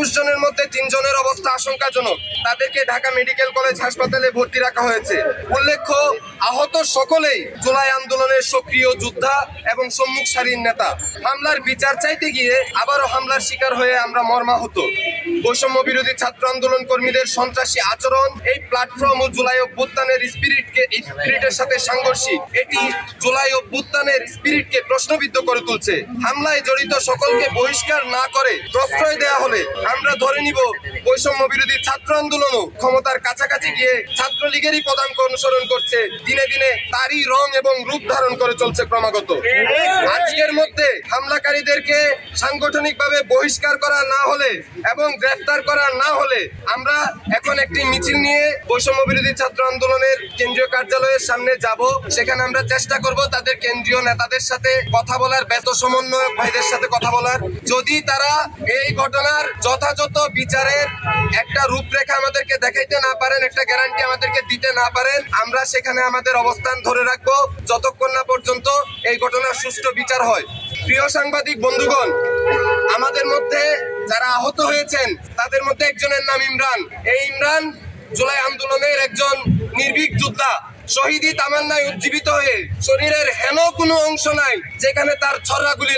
একুশ জনের মধ্যে তিনজনের অবস্থা আশঙ্কাজনক। তাদেরকে ঢাকা মেডিকেল কলেজ হাসপাতালে ভর্তি রাখা হয়েছে। উল্লেখ্য, আহত সকলেই জুলাই আন্দোলনের সক্রিয় যোদ্ধা এবং সম্মুখ সারির নেতা। হামলার বিচার চাইতে গিয়ে আবারও হামলার শিকার হয়ে আমরা মর্মাহত। বৈষম্য বিরোধী ছাত্র আন্দোলন কর্মীদের সন্ত্রাসী আচরণ। এই প্ল্যাটফর্ম ও জুলাই অভ্যুত্থানের স্পিরিটকে স্পিরিটের সাথে সাংঘর্ষিক। এটি জুলাই অভ্যুত্থানের স্পিরিটকে প্রশ্নবিদ্ধ করে তুলছে। হামলায় জড়িত সকলকে বহিষ্কার না করে প্রশ্রয় দেওয়া হলে আমরা ধরে নিব বৈষম্য বিরোধী ছাত্র আন্দোলনও ক্ষমতার কাছাকাছি গিয়ে ছাত্রলীগেরই পদাঙ্ক অনুসরণ করছে। দিনে দিনে তারই রং এবং রূপ ধারণ করে চলছে ক্রমাগত। আজকের মধ্যে হামলাকারীদেরকে সাংগঠনিকভাবে বহিষ্কার করা না হলে এবং গ্রেফতার করা না হলে আমরা এখন একটি মিছিল নিয়ে বৈষম্য বিরোধী ছাত্র আন্দোলনের কেন্দ্রীয় কার্যালয়ের সামনে যাব। সেখানে আমরা চেষ্টা করব তাদের কেন্দ্রীয় নেতাদের সাথে কথা বলার, ব্যস্ত সমন্বয়ক ভাইদের সাথে কথা বলার। যদি তারা এই ঘটনার যথাযথ বিচারের একটা রূপরেখা আমাদেরকে দেখাইতে না পারেন, একটা গ্যারান্টি আমাদেরকে দিতে না পারেন, আমরা সেখানে আমাদের অবস্থান ধরে রাখব যতক্ষণ না পর্যন্ত এই ঘটনার সুষ্ঠু বিচার হয়। প্রিয় সাংবাদিক বন্ধুগণ, আমাদের মধ্যে যারা আহত হয়েছেন, তাদের মধ্যে একজনের নাম ইমরান। এই ইমরান জুলাই আন্দোলনের একজন নির্ভীক যোদ্ধা, শহীদি তামান্নায় উজ্জীবিত হয়ে শরীরের হেন কোনো অংশ নাই, যেখানে তার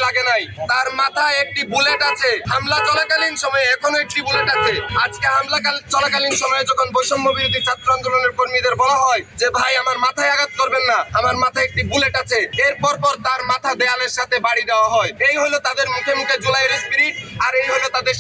লাগে নাই। তার মাথায় একটি বুলেট আছে। হামলা চলাকালীন সময়ে এখনও একটি বুলেট আছে। আজকে হামলা চলাকালীন সময়ে যখন বৈষম্য বিরোধী ছাত্র আন্দোলনের কর্মীদের বলা হয় যে, ভাই, আমার মাথায় আঘাত করবেন না, আমার মাথায় একটি বুলেট আছে। এরপর পর তার মাথা দেয়ালের সাথে বাড়ি দেওয়া হয়। এই হলো তাদের মুখে মুখে জুলাইয়ের স্পিরিট আর এই হলো তাদের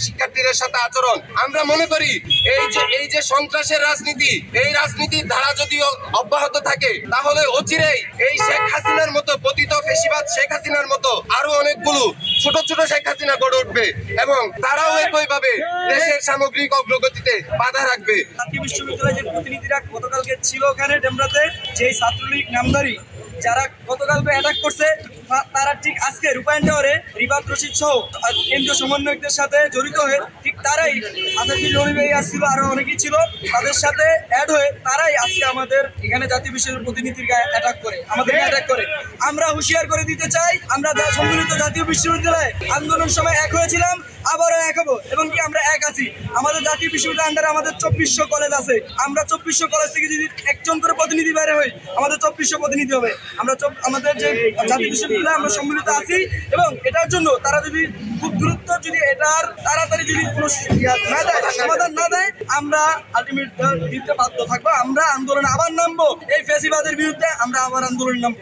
শিক্ষার্থীদের সাথে আচরণ। আমরা মনে করি, এই যে এই যে সন্ত্রাসের রাজনীতি, এই রাজনীতির ধারা যদি অব্যাহত থাকে, তাহলে অচিরেই এই শেখ হাসিনার মতো পতিত ফেসিবাদ শেখ হাসিনার মতো আরও অনেকগুলো ছোট ছোট শেখ হাসিনা গড়ে উঠবে এবং তারাও একইভাবে দেশের সামগ্রিক অগ্রগতিতে বাধা রাখবে। বিশ্ববিদ্যালয়ের প্রতিনিধিরা গতকালকে ছিল ওখানে ডেমরাতে, যেই ছাত্রলীগ নামদারি, যারা গতকালকে অ্যাটাক করছে ঠিক আজকে রূপায়ণ টাওয়ারে রিবাদ রশিদ সহ কেন্দ্রীয় সমন্বয়কদের সাথে জড়িত হয়ে ঠিক তারাই আসাদুল রনি আসছিল আরও অনেকেই ছিল। তাদের সাথে অ্যাড হয়ে তারাই আজকে আমাদের এখানে জাতীয় বিশ্ববিদ্যালয়ের প্রতিনিধির গায়ে অ্যাটাক করে আমাদের অ্যাটাক করে। আমরা হুঁশিয়ার করে দিতে চাই আমরা সম্মিলিত জাতীয় বিশ্ববিদ্যালয়ে আন্দোলন সময় এক হয়েছিলাম আবারও এক হব এবং কি আমরা এক আছি। আমাদের জাতীয় বিশ্ববিদ্যালয়ের আন্ডারে আমাদের চব্বিশশো কলেজ আছে। আমরা চব্বিশশো কলেজ থেকে যদি একজন করে প্রতিনিধি বাইরে হই আমাদের চব্বিশশো প্রতিনিধি হবে। আমরা আমাদের যে জাতীয় বিশ্ববিদ্যালয়ে আমরা সম্মিলিত আছি এবং এটার জন্য তারা যদি খুব দ্রুত যদি এটার তাড়াতাড়ি যদি কোনো না দেয় সমাধান না দেয়, আমরা আলটিমেট দিতে বাধ্য থাকব। আমরা আন্দোলনে আবার নামবো। এই ফেসিবাদের বিরুদ্ধে আমরা আবার আন্দোলন নামবো।